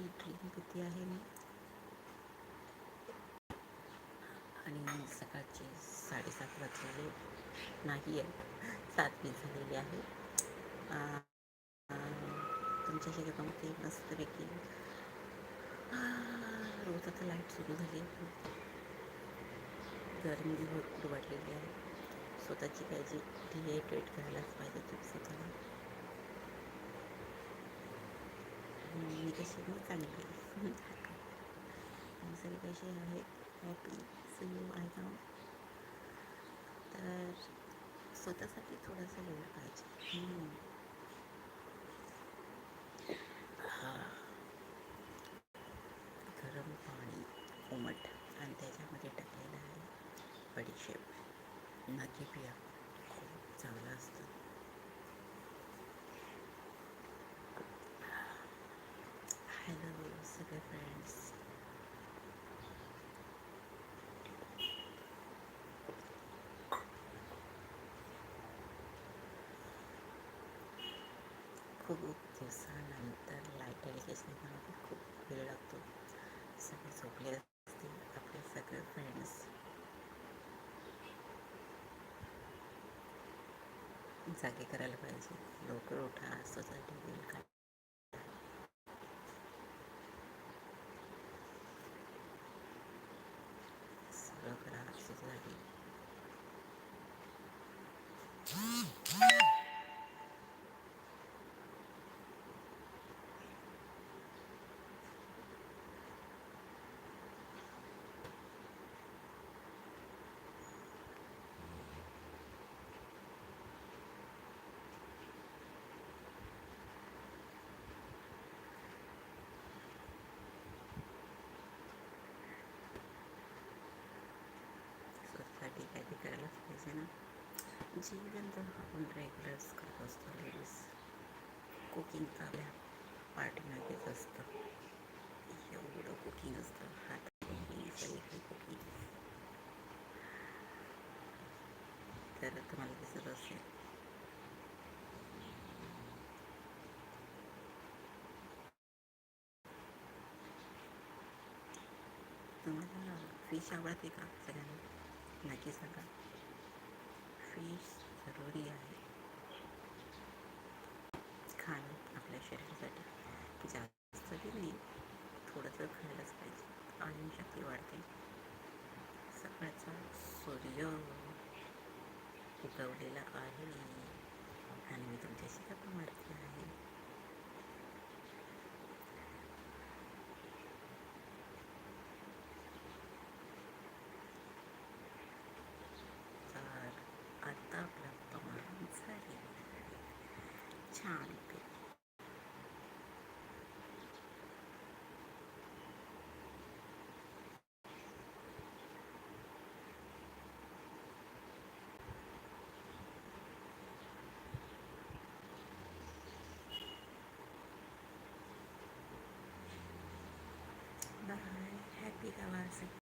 स्वतःची ड्रीम किती आहे मी. आणि सकाळचे साडेसात वाजलेले नाही आहे. सात वीस झालेली आहे. तुमच्याशी गप्पा मस्तपैकी रोज आता लाइट सुरू झाली. आहे गरमी भरपूर वाढलेली आहे. स्वतःची काळजी डिहायड्रेट करायलाच पाहिजे तुम्ही स्वतःला. मी कशी मी चांगली आहे. सगळे कसे आहेत हॅपी सिंगल आहे का तर स्वतःसाठी थोडासा वेळ पाहिजे हा. गरम पाणी उमट आणि त्याच्यामध्ये टाकलेलं आहे बडीशेप नक्की पिया खूप चांगलं असतं हॅलो सगळे फ्रेंड्स खूप दिवसानंतर लाइट आली असल्यामुळे खूप वेळ लागतो सगळे झोपले असतील आपले सगळे फ्रेंड्स जागे करायला पाहिजे. लवकर उठा स्वतःसाठी वेळ काढा सगळं करा स्वतःसाठी स्वतःसाठी काहीतरी करायलाच पाहिजे ना जीवन तर आपण रेग्युलर्स करत असतो लेडीज कुकिंग तर आपल्या पाठीमागेच असतं एवढं कुकिंग असतं हात कुकिंग सगळीकडे कुकिंग तर तुम्हाला दिसत असेल तुम्हाला फिश आवडते का सगळ्यांना नक्की सांगा फिश जरुरी आहे. खाणं आपल्या शरीरासाठी. जास्त बी नाही थोडंसं तर खायलाच पाहिजे. आणि शक्ती वाढते. सकाळचा सूर्य उगवलेला आहे. आणि मी तुमच्याशी गप्पा मारते आहे. ശാന്തി Bye. Happy Galactic